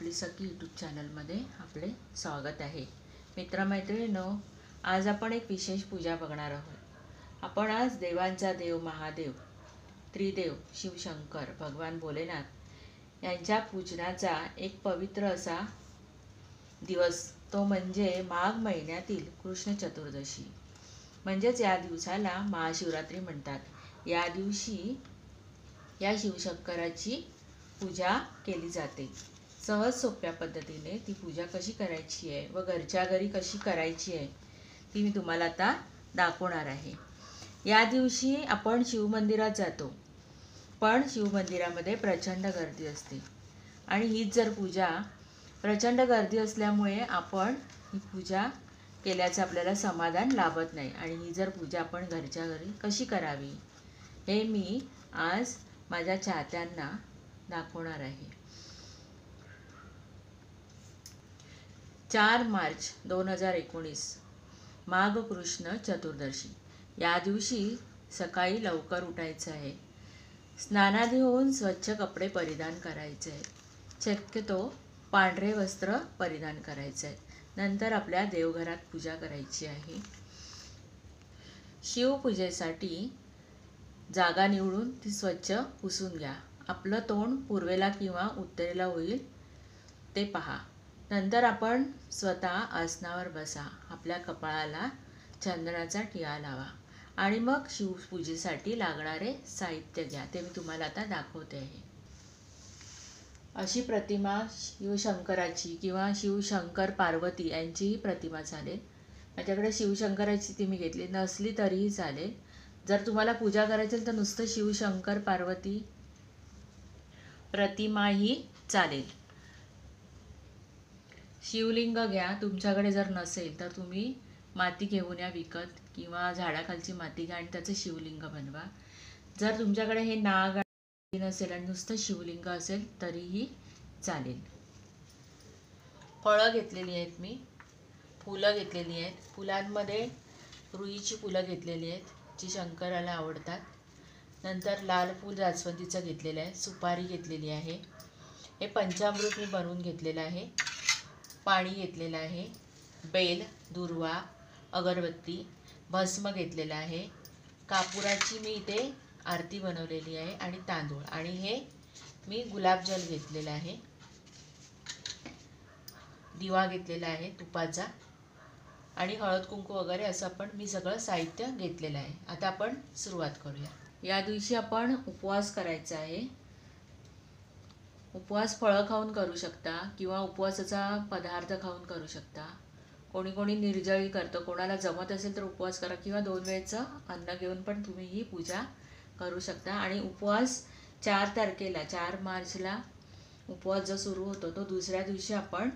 आपली सखी यूट्यूब चॅनलमध्ये आपले स्वागत आहे. मित्रमैत्रिणींनो आज आपण एक विशेष पूजा बघणार आहोत. आपण आज देवांचा देव महादेव त्रिदेव शिवशंकर भगवान भोलेनाथ यांच्या पूजनाचा एक पवित्र असा दिवस. तो म्हणजे माघ महिन्यातील कृष्ण चतुर्दशी. म्हणजेच या दिवसाला महाशिवरात्री म्हणतात. या दिवशी या शिवशंकराची पूजा केली जाते. सहज सोप्या पद्धतीने ती पूजा कशी करायची आहे व घरच्या घरी कशी करायची आहे ती मी तुम्हाला आता दाखवणार आहे. या दिवशी आपण शिवमंदिरात जातो. पण शिवमंदिरामध्ये प्रचंड गर्दी असते. आणि हीच जर पूजा प्रचंड गर्दी असल्यामुळे आपण ही पूजा केल्याचं आपल्याला समाधान लाभत नाही. आणि ही जर पूजा आपण घरच्या घरी कशी करावी हे मी आज माझ्या चाहत्यांना दाखवणार आहे. चार मार्च दोन हजार एकोणीस माघ कृष्ण चतुर्दशी. या दिवशी सकाळी लवकर उठायचं आहे. स्नानादी होऊन स्वच्छ कपडे परिधान करायचे आहे. शक्यतो पांढरे वस्त्र परिधान करायचं आहे. नंतर आपल्या देवघरात पूजा करायची आहे. शिवपूजेसाठी जागा निवडून ती स्वच्छ पुसून घ्या. आपलं तोंड पूर्वेला किंवा उत्तरेला होईल ते पहा. नंतर आपण स्वतः आसनावर बसा. आपल्या कपाळाला चंदनाचा टिळा लावा. आणि मग शिवपूजेसाठी लागणारे साहित्य घ्या. ते मी तुम्हाला आता दाखवते आहे. अशी प्रतिमा शिवशंकराची किंवा शिवशंकर पार्वती यांचीही प्रतिमा चालेल. माझ्याकडे शिवशंकराची ती मी घेतली. नसली तरीही चालेल. जर तुम्हाला पूजा करायची असेल तर नुसतं शिवशंकर पार्वती प्रतिमाही चालेल. शिवलिंग घ्या तुमच्याकडे जर नसेल तर तुम्ही माती घेऊन या विकत किंवा झाडाखालची माती घ्या आणि त्याचं शिवलिंग बनवा. जर तुमच्याकडे हे नाग नसेल आणि नुसतं शिवलिंग असेल तरीही चालेल. फळं घेतलेली आहेत मी. फुलं घेतलेली आहेत. फुलांमध्ये रुईची फुलं घेतलेली आहेत जी शंकराला आवडतात. नंतर लाल फूल जास्वंदीचं घेतलेलं आहे सुपारी घेतलेली आहे. हे पंचामृत मी बनवून घेतलेलं आहे. पाणी घेतलेलं आहे. बेल दुर्वा अगरबत्ती भस्म घेतलेलं आहे. कापुराची मी इथे आरती बनवलेली आहे आणि तांदूळ. आणि हे मी गुलाबजल घेतलेलं आहे. दिवा घेतलेला आहे तुपाचा. आणि हळद कुंकू वगैरे असं आपण मी सगळं साहित्य घेतलेलं आहे. आता आपण सुरुवात करूया. या दिवशी आपण उपवास करायचा आहे. उपवास फळं खाऊन करू शकता किंवा उपवासाचा पदार्थ खाऊन करू शकता. कोणी कोणी निर्जळी करतं. कोणाला जमत असेल तर उपवास करा किंवा दोन वेळचं अन्न घेऊन पण तुम्ही ही पूजा करू शकता. आणि उपवास चार तारखेला चार मार्चला उपवास जो सुरू होतो तो दुसऱ्या दिवशी आपण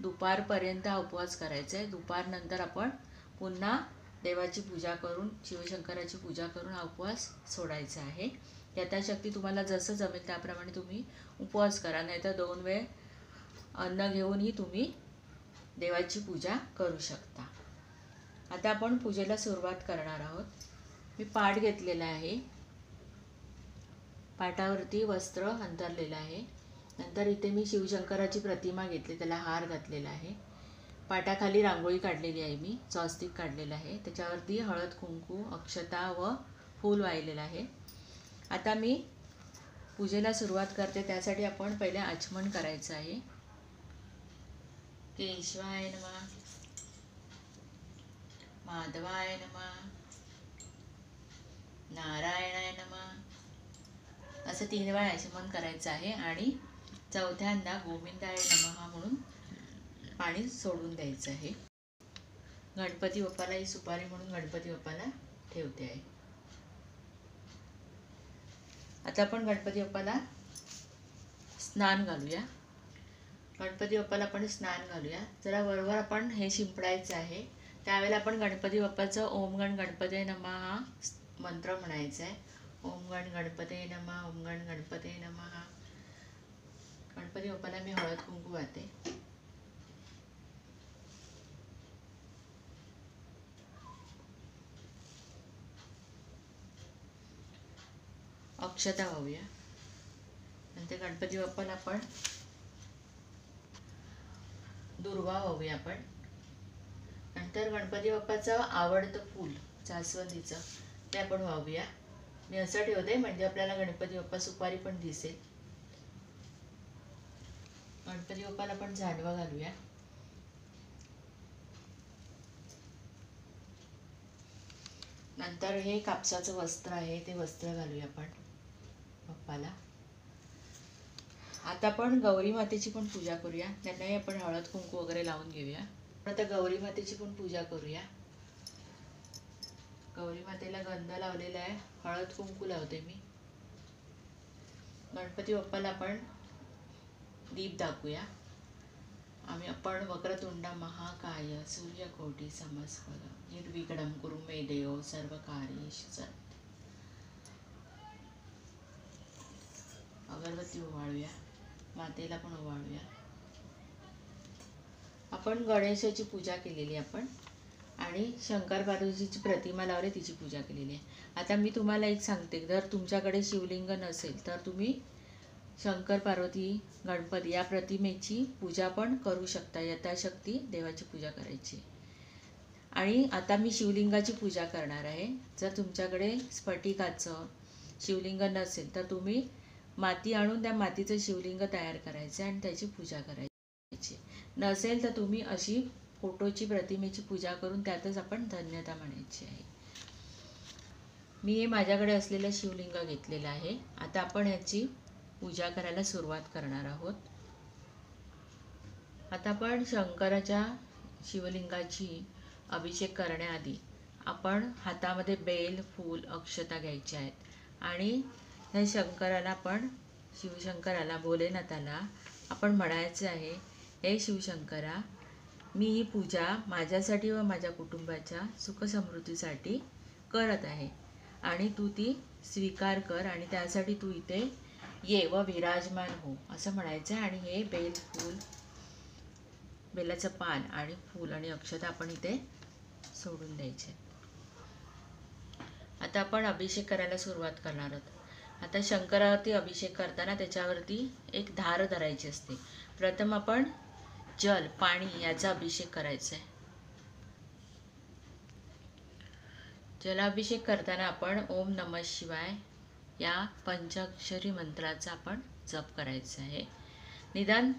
दुपारपर्यंत हा उपवास करायचा आहे. दुपारनंतर आपण पुन्हा देवाची पूजा करून शिवशंकराची पूजा करून हा उपवास सोडायचा आहे. यथाशक्ती तुम्हाला जसं जमेल त्याप्रमाणे तुम्ही उपवास करा. नाहीतर दोन वेळ अन्न घेऊनही तुम्ही देवाची पूजा करू शकता. आता आपण पूजेला सुरुवात करणार आहोत. मी पाठ घेतलेला आहे. पाटावरती वस्त्र अंतरलेलं आहे. नंतर इथे मी शिवशंकराची प्रतिमा घेतली. त्याला हार घातलेला आहे. पाटाखाली रांगोळी काढलेली आहे मी. चॉस्टिक काढलेलं आहे. त्याच्यावरती हळद कुंकू अक्षता व फूल वाहिलेलं आहे. आता मी पूजेला सुरुवात करते. त्यासाठी आपण पहिले आचमन करायचं आहे. केशवाय नमा. माधवाय नमा. नारायणाय नमा. असं तीन वेळा आचमन करायचं आहे. आणि चौथ्यांदा गोविंदाय नमहा म्हणून पाणी सोडून द्यायचं आहे. गणपती बाप्पाला ही सुपारी म्हणून गणपती बाप्पाला ठेवते आहे. आता आपण गणपती बाप्पाला स्नान घालूया. गणपती बाप्पाला आपण स्नान घालूया. जरा बरोबर आपण हे शिंपडायचं आहे. त्यावेळेला आपण गणपती बाप्पाचं ओम गण गणपती नमा हा मंत्र म्हणायचा आहे. ओम गण गणपते नमा ओम गण गणपते नमा. गणपती बाप्पाला मी हळद कुंकू वाहते अक्षता वाहूया नंतर गणपती बाप्पाला आपण दुर्वा वाहूया आपण. नंतर गणपती बाप्पाचं आवडतं फूल जास्वंदीचं ते आपण वाहूया मी असं ठेवते म्हणजे आपल्याला गणपती बाप्पा सुपारी पण दिसेल. गणपती बाप्पाला आपण झाडवा घालूया. नंतर हे कापसाचं वस्त्र आहे ते वस्त्र घालूया आपण. बाप्पाला आता आपण गौरी मातेची पण पूजा करूया. त्यांनाही आपण हळद कुंकू वगैरे लावून घेऊया. आता गौरी मातेची पण पूजा करूया. गौरी मातेला गंध लावलेला आहे. हळद कुंकू लावते मी. गणपती बाप्पाला आपण दीप दाखवूया. आम्ही आपण वक्रतुंड महाकाय सूर्यकोटी समस्कर निर्विघ्नं कुरुमे देव सर्व कार्येषु अगरबत्ती ओवाळूया मातेला पण ओवाळूया आपण गणेशाची पूजा केलेली आहे आपण आणि शंकर पार्वतीची प्रतिमा लावली तिची पूजा केलेली आहे. आता मी तुम्हाला एक सांगते जर तुमच्याकडे शिवलिंग नसेल तर तुम्ही शंकर पार्वती गणपती या प्रतिमेची पूजा पण करू शकता यथाशक्ती देवाची पूजा करायची. आणि आता मी शिवलिंगाची पूजा करणार आहे. जर तुमच्याकडे स्फटिकाचं शिवलिंग नसेल तर तुम्ही माती आणून त्या मातीचं शिवलिंग तयार करायचं आणि त्याची पूजा करायची. नसेल तर तुम्ही अशी फोटोची प्रतिमेची पूजा करून त्यातच आपण धन्यता म्हणायची आहे. मी हे माझ्याकडे असलेलं शिवलिंग घेतलेलं आहे. आता आपण याची पूजा करायला सुरुवात करणार आहोत. आता आपण शंकराच्या शिवलिंगाची अभिषेक करण्याआधी आपण हातामध्ये बेल फूल अक्षता घ्यायच्या आहेत. आणि ह्या शंकराला आपण शिवशंकराला भोलेनाथाला आपण म्हणायचं आहे हे शिवशंकरा मी ही पूजा माझ्यासाठी व माझ्या कुटुंबाच्या सुखसमृद्धीसाठी करत आहे. आणि तू ती स्वीकार कर आणि त्यासाठी तू इथे ये व विराजमान हो. असं म्हणायचं आहे. आणि हे बेल फूल बेलाचं पान आणि फूल आणि अक्षता आपण इथे सोडून द्यायचे. आता आपण अभिषेक करायला सुरुवात करणार आहोत. आता शंकरावरती अभिषेक करताना त्याच्यावरती एक धार धरायची असते. प्रथम आपण जल पाणी याचा अभिषेक करायचा आहे जलाभिषेक करताना आपण ओम नम शिवाय या पंचाक्षरी मंत्राचा आपण जप करायचा आहे निदान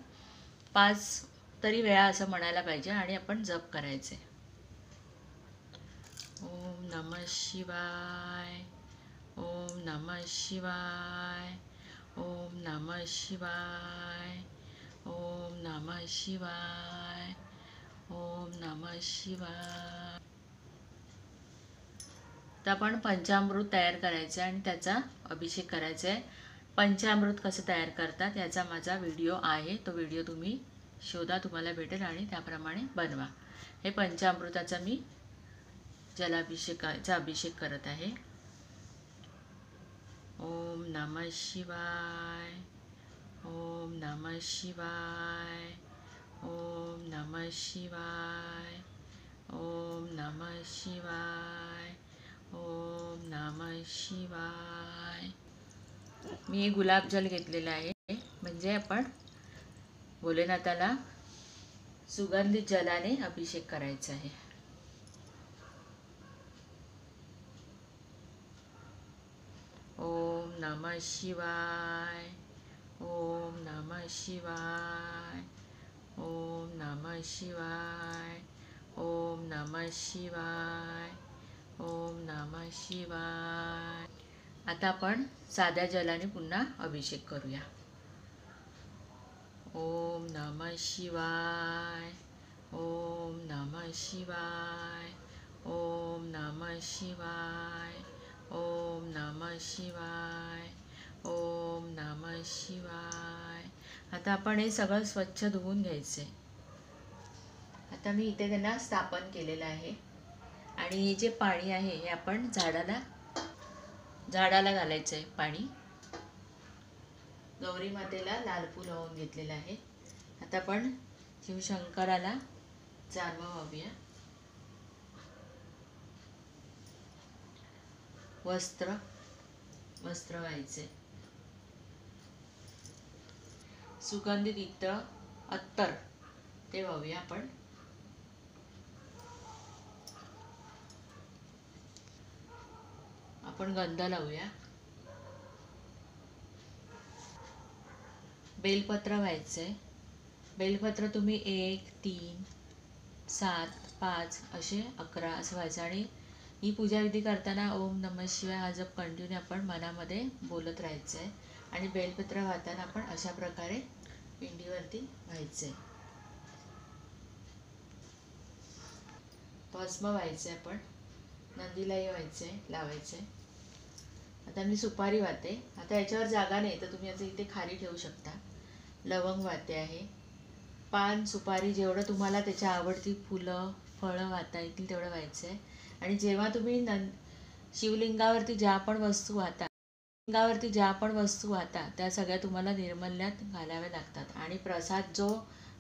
पाच तरी वेळा असं म्हणायला पाहिजे आणि आपण जप करायचे ओम नम शिवाय. ओम नम शिवाय ओम नम शिवाय ओम नम शिवाय ओम नम शिवाय. तर आपण पंचामृत तयार करायचं आहे आणि त्याचा अभिषेक करायचा. आहे पंचामृत कसं तयार करतात याचा माझा व्हिडिओ आहे. तो व्हिडिओ तुम्ही शोधा तुम्हाला भेटेल आणि त्याप्रमाणे बनवा. हे पंचामृताचा मी जलाभिषेकाचा अभिषेक करत आहे. ओम नमः शिवाय ओम नमः शिवाय ओम नमः शिवाय ओम नमः शिवाय ओम नमः शिवाय मी गुलाबजल घेतलेलं आहे. म्हणजे आपण भोलेनाथाला सुगंधित जलाने अभिषेक करायचा आहे ओम नम शिवाय। ओम नम शिवाय। ओम नम शिवाय। ओम नम शिवाय। ओम नम शिवाय। आता आपण साध्या जलाने पुन्हा अभिषेक करूया. ओम नम शिवाय। ओम नम शिवाय। ओम नम शिवाय। ओम नम शिवाय। शिवाय आता आपण हे सगळं स्वच्छ धुवून घ्यायचं. आहे आता मी इथे त्यांना स्थापन केलेलं आहे. आणि हे जे पाणी आहे हे आपण झाडाला झाडाला घालायचं आहे पाणी. गौरी मातेला लाल फूल वाहून घेतलेलं आहे. आता आपण शिवशंकराला जानवा वाहूया वस्त्र वस्त्र व्हायचे. सुगंधित इत्र अत्तर. ते वाहूया आपण. आपण गंध लावूया. बेलपत्र व्हायचंय. बेलपत्र तुम्ही एक तीन सात पाच असे अकरा असं व्हायचं. आणि ही पूजाविधी करताना ओम नम शिवाय हा जप कंटिन्यू आपण मनामध्ये बोलत राहायचं आहे आणि बेलपत्र वाहताना आपण अशा प्रकारे पिंडीवरती व्हायचं आहे भस्म व्हायचं आहे आपण नंदीलाही व्हायचं आहे लावायचं आहे आता मी सुपारी वाहते. आता याच्यावर जागा नाही तर तुम्ही आता इथे खाली ठेवू शकता. लवंग वाहते आहे. पान सुपारी जेवढं तुम्हाला त्याच्या आवडती फुलं फळं वाहता येतील तेवढं व्हायचं आहे आणि जेव्हा तुम्ही नं शिवलिंगावरती ज्या पण वस्तू वाहता अंगावरती ज्या पण वस्तू आता त्या सगळ्या तुम्हाला निर्मल्यात घालाव्या लागतात. आणि प्रसाद जो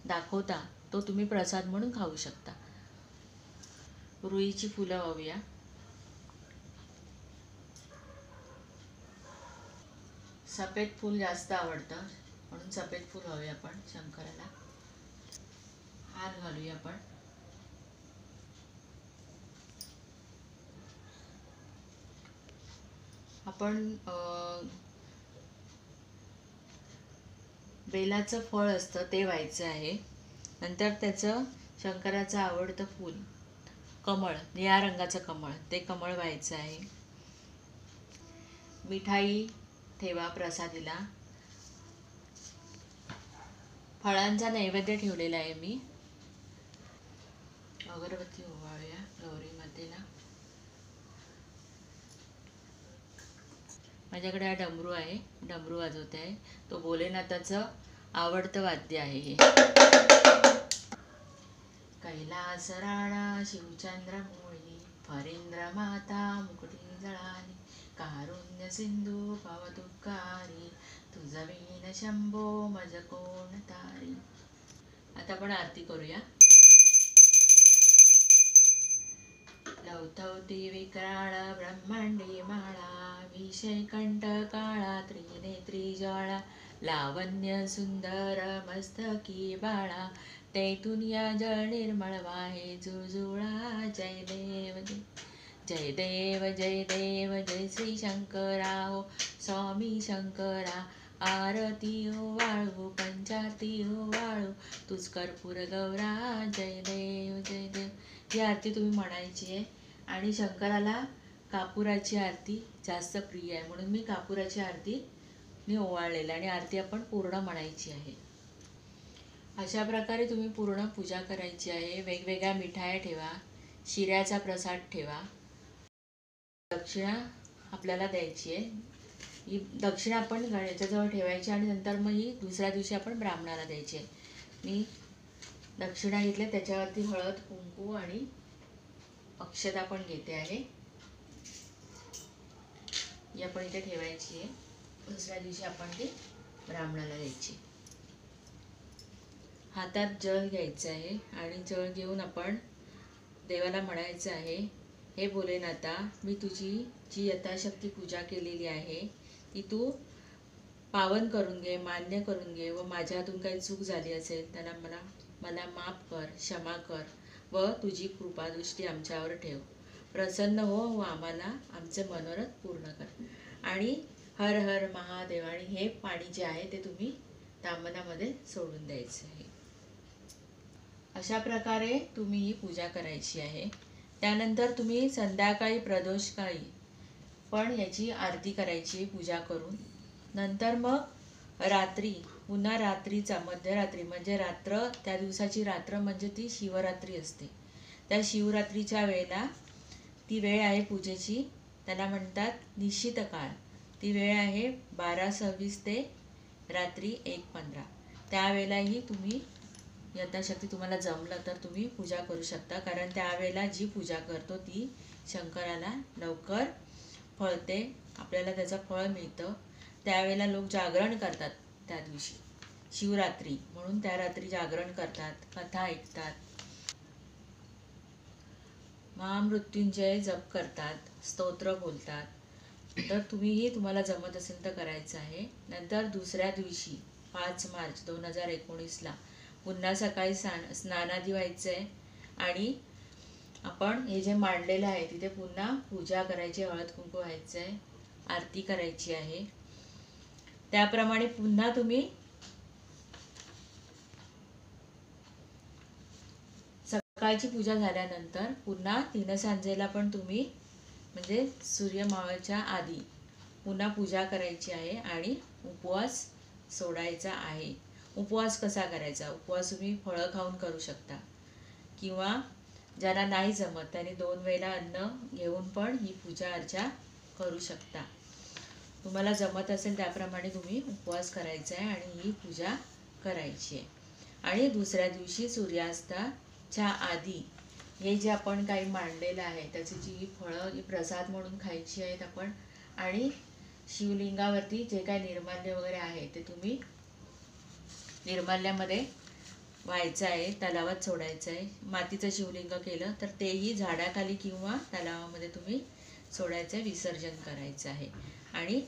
दाखवता तो तुम्ही प्रसाद म्हणून खाऊ शकता. रुईची फुलं वाहूया. सफेद फूल जास्त आवडतं म्हणून सफेद फूल हवे आपण शंकराला. हार घालूया आपण. आपण बेलाचं फळ असतं ते व्हायचं आहे. नंतर त्याचं शंकराचं आवडतं फूल कमळ निळ्या रंगाचं कमळ ते कमळ व्हायचं आहे. मिठाई ठेवा प्रसादीला. फळांचा नैवेद्य ठेवलेला आहे मी. अगरबत्ती हो- ओवाळूया गौरी मातेला माझ्याकडे हा डमरू आहे. डमरू वाजवते. आहे तो भोलेनाथाचं आवडतं वाद्य आहे हे. कैलास राणा शिवचंद्र मोळी फरेंद्र माता मुकुटी जळाली कारुण्य सिंधू भवदुःखारी तुझा वीन शंभो मज कोण तारी. आता आपण आरती करूया. लवथवती विक्राळ ब्रह्मांडी माळा विषय कंठ काळा त्रिनेत्री ज्वाळा लावण्य सुंदर मस्तकी बाळा तेथून या जळ निर्मळ वाहे जुळजुळा जय देव जय जय देव जय देव जय श्री शंकरा हो स्वामी शंकरा आरती हो वाळू पंचारती हो वाळू तुझ कर्पूर गौरा जय देव जय देव. ही आरती तुम्ही म्हणायची आहे. आणि शंकराला कापुराची आरती जास्त प्रिय आहे. म्हणून मी कापुराची आरती मी ओवाळलेलं आणि आरती आपण पूर्ण म्हणायची आहे. अशा प्रकारे तुम्ही पूर्ण पूजा करायची आहे. वेगवेगळ्या मिठाया ठेवा. शिऱ्याचा प्रसाद ठेवा. दक्षिणा आपल्याला द्यायची आहे. ही दक्षिणा आपण गणेशाजवळ ठेवायची आणि नंतर मग ही दुसऱ्या दिवशी आपण ब्राह्मणाला द्यायची आहे. मी दक्षिणा घेतल्या त्याच्यावरती हळद कुंकू आणि अक्षता पण घेते आहे. ही आपण इथे ठेवायची आहे. दुसऱ्या दिवशी आपण ती ब्राह्मणाला द्यायची हातात जळ घ्यायचं आहे आणि जळ घेऊन आपण देवाला म्हणायचं आहे हे भोलेनाथा मी तुझी जी यथाशक्ती पूजा केलेली आहे ती तू पावन करून घे मान्य करून घे व माझ्या हातून काही चूक झाली असेल त्यांना मला मला माफ कर क्षमा कर व तुझी कृपादृष्टी आमच्यावर ठेव. प्रसन्न हो व आम्हाला आमचे मनोरथ पूर्ण कर. आणि हर हर महादेव आणि हे पाणी जे आहे ते तुम्ही तांबनामध्ये सोडून द्यायचं आहे. अशा प्रकारे तुम्ही ही पूजा करायची आहे. त्यानंतर तुम्ही संध्याकाळी प्रदोषकाळी पण याची आरती करायची पूजा करून. नंतर मग रात्री पुन्हा रात्रीचा मध्यरात्री म्हणजे रात्र त्या दिवसाची रात्र म्हणजे ती शिवरात्री असते. त्या शिवरात्रीच्या वेळेला ती वेळ आहे पूजेची. त्याला म्हणतात निश्चित काळ. ती वेळ आहे बारा सव्वीस ते रात्री एक पंधरा. त्यावेळेलाही तुम्ही यथाशक्ती तुम्हाला जमलं तर तुम्ही पूजा करू शकता. कारण त्यावेळेला जी पूजा करतो ती शंकराला लवकर फळते. आपल्याला त्याचं फळ मिळतं. त्यावेळेला लोक जागरण करतात. त्या दिवशी. शिवरात्री म्हणून त्या रात्री जागरण करतात कथा ऐकतात. महामृत्युंजय जप करतात स्तोत्र बोलतात. तर तुम्हीही तुम्हाला जमत असेल तर करायचं आहे. नंतर दुसऱ्या दिवशी पाच मार्च दोन हजार एकोणीसला पुन्हा सकाळी स्नान स्नानादी व्हायचं आहे आणि आपण हे जे मांडलेलं आहे तिथे पुन्हा पूजा करायची हळद कुंकू व्हायचं आहे आरती करायची आहे. त्याप्रमाणे पुन्हा तुम्ही सकाळची पूजा झाल्यानंतर पुन्हा तीन सांजेला पण तुम्ही म्हणजे सूर्यमावळच्या आधी पुन्हा पूजा करायची आहे आणि उपवास सोडायचा आहे. उपवास कसा करायचा? उपवास तुम्ही फळं खाऊन करू शकता. किंवा ज्यांना नाही जमत त्यांनी दोन वेळेला अन्न घेऊन पण ही पूजा अर्चा करू शकता. तुम्हाला जमत असेल त्याप्रमाणे तुम्ही उपवास करायचा आहे आणि ही पूजा करायची आहे. आणि दुसऱ्या दिवशी सूर्यास्ताच्या आधी हे जे आपण काही मांडलेलं आहे त्याची जी फळं ही प्रसाद म्हणून खायची आहेत आपण आणि शिवलिंगावरती जे काही निर्माल्य वगैरे आहे ते तुम्ही निर्माल्यामध्ये व्हायचं आहे तलावात सोडायचं आहे. मातीचं शिवलिंग केलं तर तेही झाडाखाली किंवा तलावामध्ये तुम्ही सोडायचं आहे विसर्जन करायचं आहे. आणि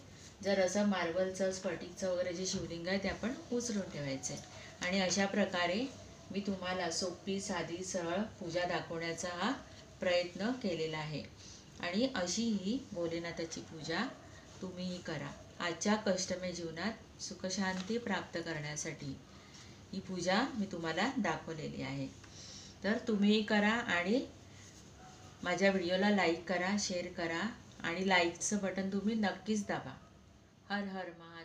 जर असं मार्बलचं स्फटिकचं वगैरे जे शिवलिंग आहे ते आपण उचलून ठेवायचं आहे. आणि अशा प्रकारे मी तुम्हाला सोपी साधी सरळ पूजा दाखवण्याचा हा प्रयत्न केलेला आहे. आणि अशी ही भोलेनाथाची पूजा तुम्हीही करा. आजच्या कष्टमय जीवनात सुखशांती प्राप्त करण्यासाठी ही पूजा मी तुम्हाला दाखवलेली आहे. तर तुम्हीही करा आणि माझ्या व्हिडिओला लाईक करा शेअर करा आणि लाईकचं बटन तुम्ही नक्कीच दाबा. हर हर महा